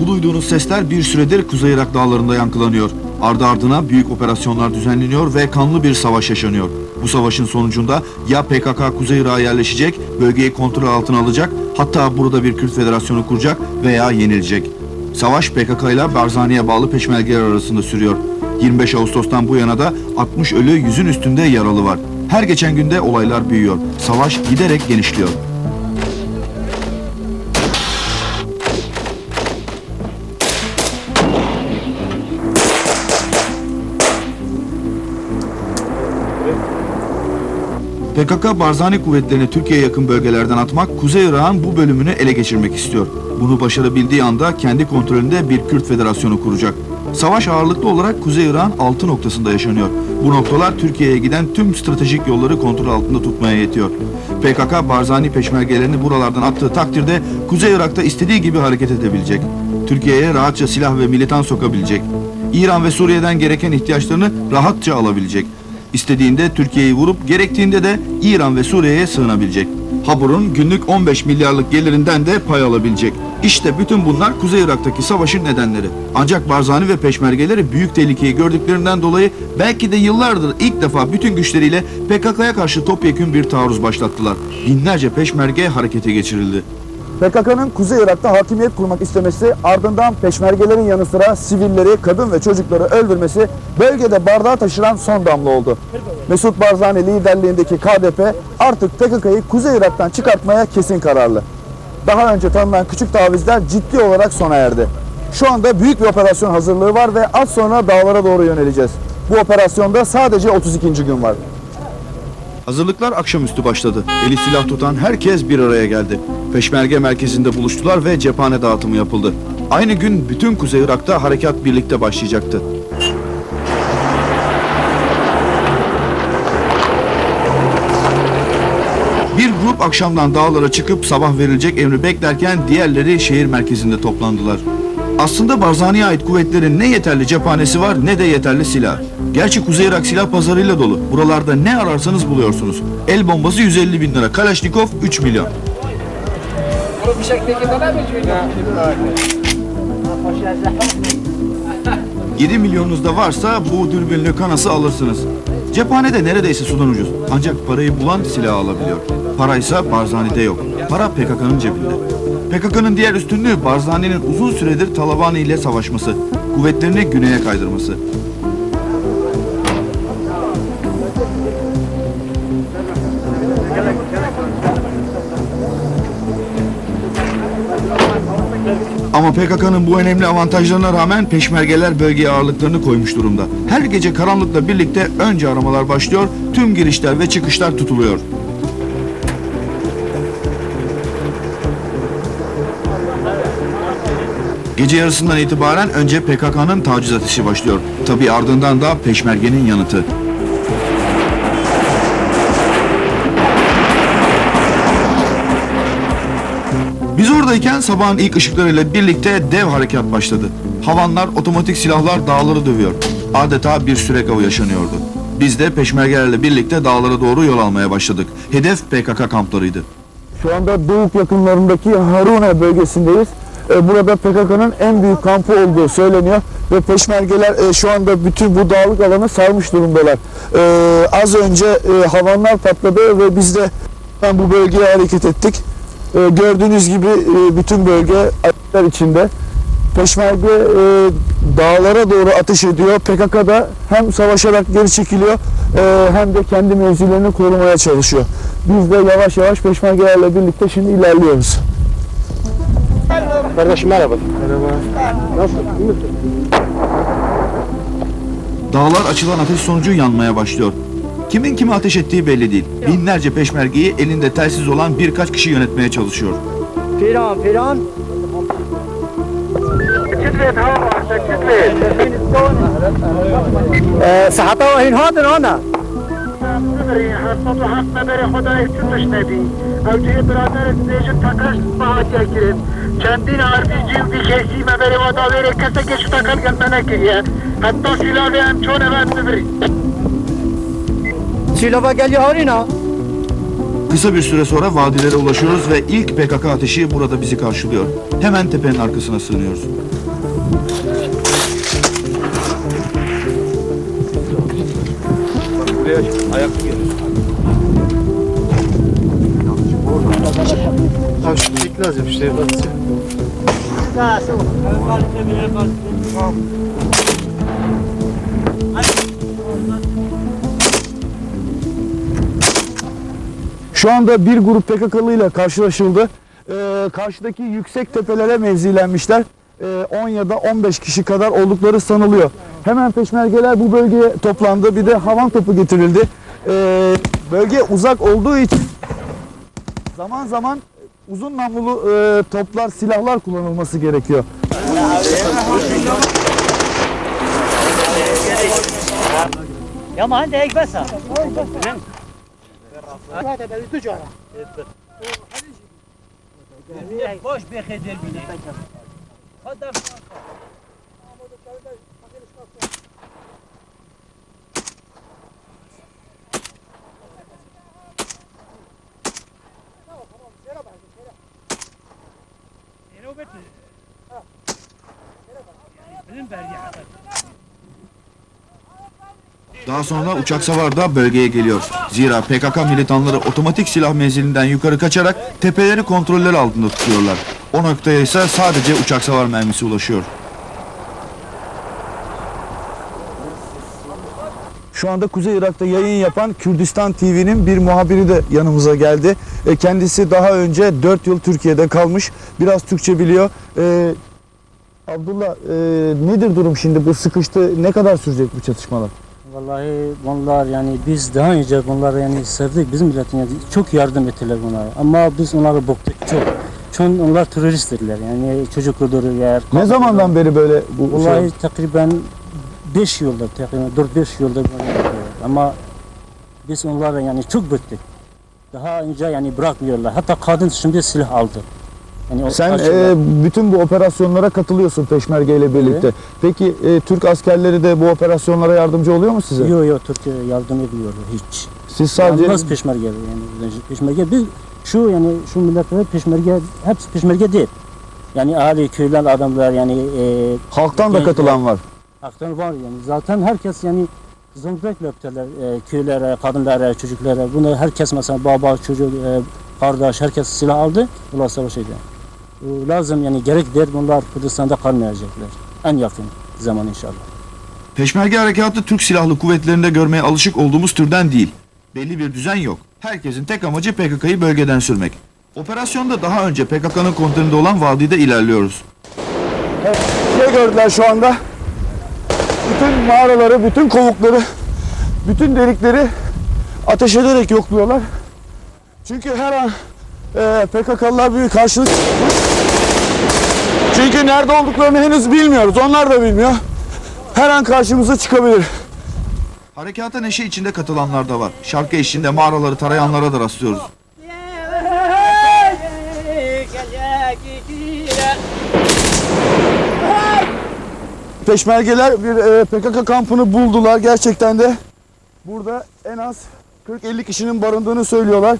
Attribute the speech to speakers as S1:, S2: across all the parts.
S1: Bu duyduğunuz sesler bir süredir Kuzey Irak dağlarında yankılanıyor. Ardı ardına büyük operasyonlar düzenleniyor ve kanlı bir savaş yaşanıyor. Bu savaşın sonucunda ya PKK Kuzey Irak'a yerleşecek, bölgeyi kontrol altına alacak, hatta burada bir Kürt federasyonu kuracak veya yenilecek. Savaş PKK ile Barzani'ye bağlı peşmergeler arasında sürüyor. 25 Ağustos'tan bu yana da 60 ölü yüzün üstünde yaralı var. Her geçen günde olaylar büyüyor. Savaş giderek genişliyor. PKK Barzani kuvvetlerini Türkiye'ye yakın bölgelerden atmak, Kuzey Irak'ın bu bölümünü ele geçirmek istiyor. Bunu başarabildiği anda kendi kontrolünde bir Kürt federasyonu kuracak. Savaş ağırlıklı olarak Kuzey Irak'ın altı noktasında yaşanıyor. Bu noktalar Türkiye'ye giden tüm stratejik yolları kontrol altında tutmaya yetiyor. PKK Barzani peşmergelerini buralardan attığı takdirde Kuzey Irak'ta istediği gibi hareket edebilecek. Türkiye'ye rahatça silah ve militan sokabilecek. İran ve Suriye'den gereken ihtiyaçlarını rahatça alabilecek. İstediğinde Türkiye'yi vurup gerektiğinde de İran ve Suriye'ye sığınabilecek. Habur'un günlük 15 milyarlık gelirinden de pay alabilecek. İşte bütün bunlar Kuzey Irak'taki savaşın nedenleri. Ancak Barzani ve peşmergeleri büyük tehlikeyi gördüklerinden dolayı belki de yıllardır ilk defa bütün güçleriyle PKK'ya karşı topyekün bir taarruz başlattılar. Binlerce peşmerge harekete geçirildi.
S2: PKK'nın Kuzey Irak'ta hakimiyet kurmak istemesi ardından peşmergelerin yanı sıra sivilleri, kadın ve çocukları öldürmesi bölgede bardağı taşıran son damla oldu. Mesut Barzani liderliğindeki KDP artık PKK'yı Kuzey Irak'tan çıkartmaya kesin kararlı. Daha önce tanınan küçük tavizler ciddi olarak sona erdi. Şu anda büyük bir operasyon hazırlığı var ve az sonra dağlara doğru yöneleceğiz. Bu operasyonda sadece 32. gün var.
S1: Hazırlıklar akşamüstü başladı. Eli silah tutan herkes bir araya geldi. Peşmerge merkezinde buluştular ve cephane dağıtımı yapıldı. Aynı gün bütün Kuzey Irak'ta harekat birlikte başlayacaktı. Bir grup akşamdan dağlara çıkıp sabah verilecek emri beklerken diğerleri şehir merkezinde toplandılar. Aslında Barzani'ye ait kuvvetlerin ne yeterli cephanesi var ne de yeterli silah. Gerçi Kuzey Irak silah pazarıyla dolu. Buralarda ne ararsanız buluyorsunuz. El bombası 150 bin lira, Kalaşnikov 3 milyon. ...7 milyonunuz da varsa bu dürbünlü kanası alırsınız. Cephanede neredeyse sudan ucuz. Ancak parayı bulan silah alabiliyor. Paraysa Barzani'de yok. Para PKK'nın cebinde. PKK'nın diğer üstünlüğü Barzani'nin uzun süredir Talabani ile savaşması. Kuvvetlerini güneye kaydırması. Ama PKK'nın bu önemli avantajlarına rağmen peşmergeler bölgeye ağırlıklarını koymuş durumda. Her gece karanlıkla birlikte önce aramalar başlıyor, tüm girişler ve çıkışlar tutuluyor. Gece yarısından itibaren önce PKK'nın taciz ateşi başlıyor. Tabi ardından da peşmergenin yanıtı. Biz oradayken sabahın ilk ışıklarıyla birlikte dev harekat başladı. Havanlar, otomatik silahlar dağları dövüyor. Adeta bir sürek avı yaşanıyordu. Biz de peşmergelerle birlikte dağlara doğru yol almaya başladık. Hedef PKK kamplarıydı.
S2: Şu anda Doğuk yakınlarındaki Harune bölgesindeyiz. E, Burada PKK'nın en büyük kampı olduğu söyleniyor ve peşmergeler e, şu anda bütün bu dağlık alanı sarmış durumdalar. E, Az önce havanlar patladı ve biz de bu bölgeye hareket ettik. E, Gördüğünüz gibi e, bütün bölge ateşler içinde. Peşmerge e, dağlara doğru ateş ediyor. PKK da hem savaşarak geri çekiliyor e, hem de kendi mevzilerini korumaya çalışıyor. Biz de yavaş yavaş peşmergelerle birlikte şimdi ilerliyoruz.
S3: Kardeşim merhaba. Merhaba. Nasıl? İyi misin?
S1: Dağlar açılan ateş sonucu yanmaya başlıyor. Kimin kime ateş ettiği belli değil. Binlerce peşmergeyi elinde telsiz olan birkaç kişi yönetmeye çalışıyor.
S3: Firan, firan. صحتا وهين هذا انا
S4: بری هفتاد و هفت نبری خدای چی بشنوی او توی برادر دیجن تکاش باید گرفت چندین حرفی جیو بی کسی مبری و داوری کسی که شو تکل گلمه نکریه حتی سیلاوی هم چون اول ببری
S5: Silova geliyor Harina.
S2: Kısa bir süre sonra vadilere ulaşıyoruz ve ilk PKK ateşi burada bizi karşılıyor. Hemen tepenin arkasına sığınıyoruz.
S5: Abi şu tek lazım işte.
S1: Şu anda bir grup PKK'lı ile karşılaşıldı. E, karşıdaki yüksek tepelere mevzilenmişler. 10 ee, ya da 15 kişi kadar oldukları sanılıyor. Hemen peşmergeler bu bölgeye toplandı. Bir de havan topu getirildi. Ee, bölge uzak olduğu için zaman zaman uzun namlulu e, toplar, silahlar kullanılması gerekiyor.
S6: Ya mahalleye ekmezsen. هيك بس باش بخير بینه خدا
S2: Daha sonra uçak savar da bölgeye geliyor. Zira PKK militanları otomatik silah menzilinden yukarı kaçarak tepeleri kontroller altında tutuyorlar. O noktaya ise sadece uçak savar mermisi ulaşıyor.
S1: Şu anda Kuzey Irak'ta yayın yapan Kürdistan TV'nin bir muhabiri de yanımıza geldi. E, kendisi daha önce 4 yıl Türkiye'de kalmış. Biraz Türkçe biliyor. E, Abdullah e, nedir durum şimdi? Bu sıkıştı. Ne kadar sürecek bu çatışmalar?
S6: Vallahi bunlar yani biz daha önce bunları yani sevdik bizim milletin yani çok yardım ettiler bunlara ama biz onları boktuk çok. Çünkü onlar teröristtirler yani çocuk öldürürler.
S1: Ne zamandan beri böyle bu
S6: Vallahi
S1: şey?
S6: takriben 5 yıldır takriben 4-5 yıldır böyle yapıyorlar. ama biz onlara yani çok bıktık. Daha önce yani bırakmıyorlar. Hatta kadın şimdi silah aldı. Yani o
S1: Sen e, bütün bu operasyonlara katılıyorsun Peşmerge ile birlikte. Peki e, Türk askerleri de bu operasyonlara yardımcı oluyor mu size?
S6: Yok yok Türkiye yardım ediyor hiç.
S1: Siz sadece
S6: Yalnız peşmerge yani peşmerge biz şu yani şu milletler peşmerge hepsi peşmerge değil. Yani ahali köyler adamlar yani e,
S1: halktan da
S6: gençler-
S1: katılan var.
S6: Haktan var yani zaten herkes yani zımbrekle öptüler e, köylere, kadınlara, çocuklara. Bunu herkes mesela baba, çocuk, e, kardeş herkes silah aldı. Bunlar savaş ediyor. E, lazım yani gerektir bunlar Kürdistan'da kalmayacaklar. En yakın zaman inşallah.
S2: Peşmerge harekatı Türk Silahlı Kuvvetleri'nde görmeye alışık olduğumuz türden değil. Belli bir düzen yok. Herkesin tek amacı PKK'yı bölgeden sürmek. Operasyonda daha önce PKK'nın kontrolünde olan vadide ilerliyoruz.
S1: Şey gördüler şu anda. Bütün mağaraları, bütün kovukları, bütün delikleri ateş ederek yokluyorlar. Çünkü her an e, PKK'lılar bir karşılık Çünkü nerede olduklarını henüz bilmiyoruz. Onlar da bilmiyor. Her an karşımıza çıkabilir.
S2: Harekata neşe içinde katılanlar da var. Şarkı eşliğinde mağaraları tarayanlara da rastlıyoruz.
S1: Peşmergeler bir e, PKK kampını buldular. Gerçekten de burada en az 40-50 kişinin barındığını söylüyorlar.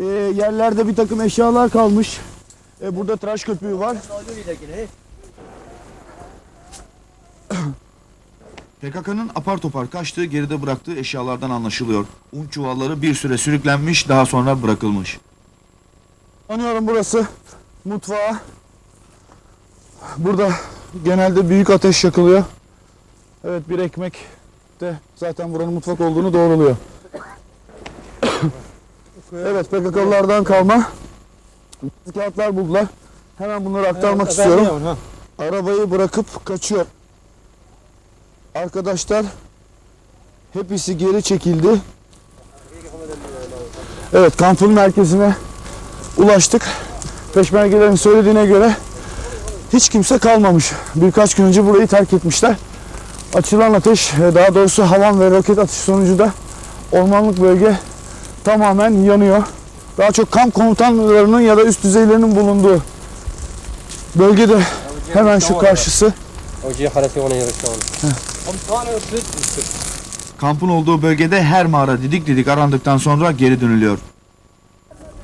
S1: E, yerlerde bir takım eşyalar kalmış. E, burada tıraş köpüğü var.
S2: PKK'nın apar topar kaçtığı geride bıraktığı eşyalardan anlaşılıyor. Un çuvalları bir süre sürüklenmiş daha sonra bırakılmış.
S1: Sanıyorum burası mutfağı. Burada genelde büyük ateş yakılıyor. Evet bir ekmek de zaten buranın mutfak olduğunu doğruluyor. evet PKK'lılardan kalma kağıtlar buldular. Hemen bunları aktarmak istiyorum. Arabayı bırakıp kaçıyor. Arkadaşlar hepsi geri çekildi. Evet kampın merkezine ulaştık. Peşmergelerin söylediğine göre hiç kimse kalmamış. Birkaç gün önce burayı terk etmişler. Açılan ateş, e, daha doğrusu havan ve roket atışı sonucu da
S2: ormanlık bölge tamamen yanıyor. Daha çok kamp komutanlarının ya da üst düzeylerinin bulunduğu bölgede hemen şu karşısı.
S1: Kampın olduğu bölgede her mağara didik didik arandıktan sonra geri dönülüyor.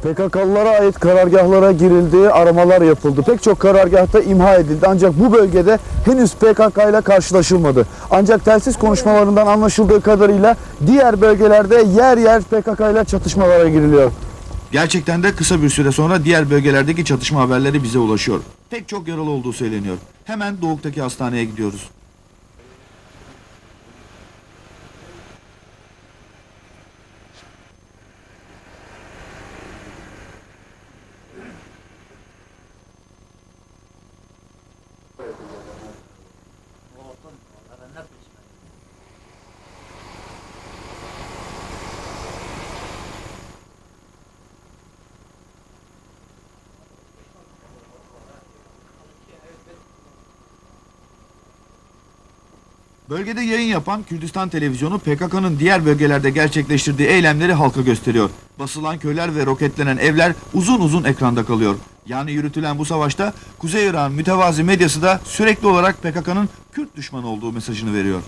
S2: PKK'lılara ait karargahlara girildi, aramalar yapıldı. Pek çok karargahta imha edildi ancak bu bölgede henüz PKK ile karşılaşılmadı. Ancak telsiz konuşmalarından anlaşıldığı kadarıyla diğer bölgelerde yer yer PKK ile çatışmalara giriliyor.
S1: Gerçekten de kısa bir süre sonra diğer bölgelerdeki çatışma haberleri bize ulaşıyor. Pek çok yaralı olduğu söyleniyor. Hemen Doğuk'taki hastaneye gidiyoruz. Bölgede yayın yapan Kürdistan Televizyonu PKK'nın diğer bölgelerde gerçekleştirdiği eylemleri halka gösteriyor. Basılan köyler ve roketlenen evler uzun uzun ekranda kalıyor. Yani yürütülen bu savaşta Kuzey İran mütevazi medyası da sürekli olarak PKK'nın Kürt düşmanı olduğu mesajını veriyor.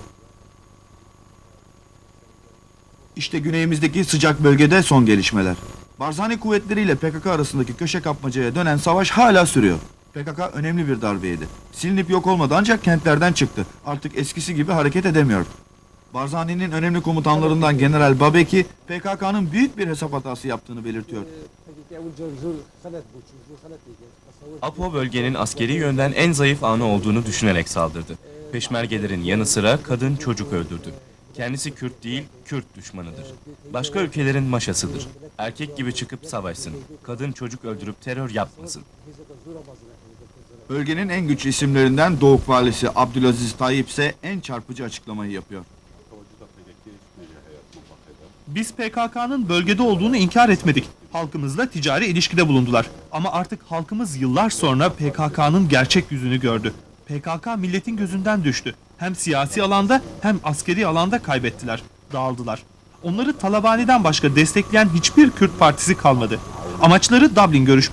S1: İşte güneyimizdeki sıcak bölgede son gelişmeler. Barzani kuvvetleriyle PKK arasındaki köşe kapmacaya dönen savaş hala sürüyor. PKK önemli bir darbe yedi. Silinip yok olmadı ancak kentlerden çıktı. Artık eskisi gibi hareket edemiyor. Barzani'nin önemli komutanlarından General Babeki, PKK'nın büyük bir hesap hatası yaptığını belirtiyor.
S7: Apo bölgenin askeri yönden en zayıf anı olduğunu düşünerek saldırdı. Peşmergelerin yanı sıra kadın çocuk öldürdü. Kendisi Kürt değil, Kürt düşmanıdır. Başka ülkelerin maşasıdır. Erkek gibi çıkıp savaşsın. Kadın çocuk öldürüp terör yapmasın.
S1: Bölgenin en güçlü isimlerinden Doğuk Valisi Abdülaziz Tayyip ise en çarpıcı açıklamayı yapıyor.
S8: Biz PKK'nın bölgede olduğunu inkar etmedik. Halkımızla ticari ilişkide bulundular. Ama artık halkımız yıllar sonra PKK'nın gerçek yüzünü gördü. PKK milletin gözünden düştü. Hem siyasi alanda hem askeri alanda kaybettiler, dağıldılar. Onları Talabani'den başka destekleyen hiçbir Kürt partisi kalmadı. Amaçları Dublin görüş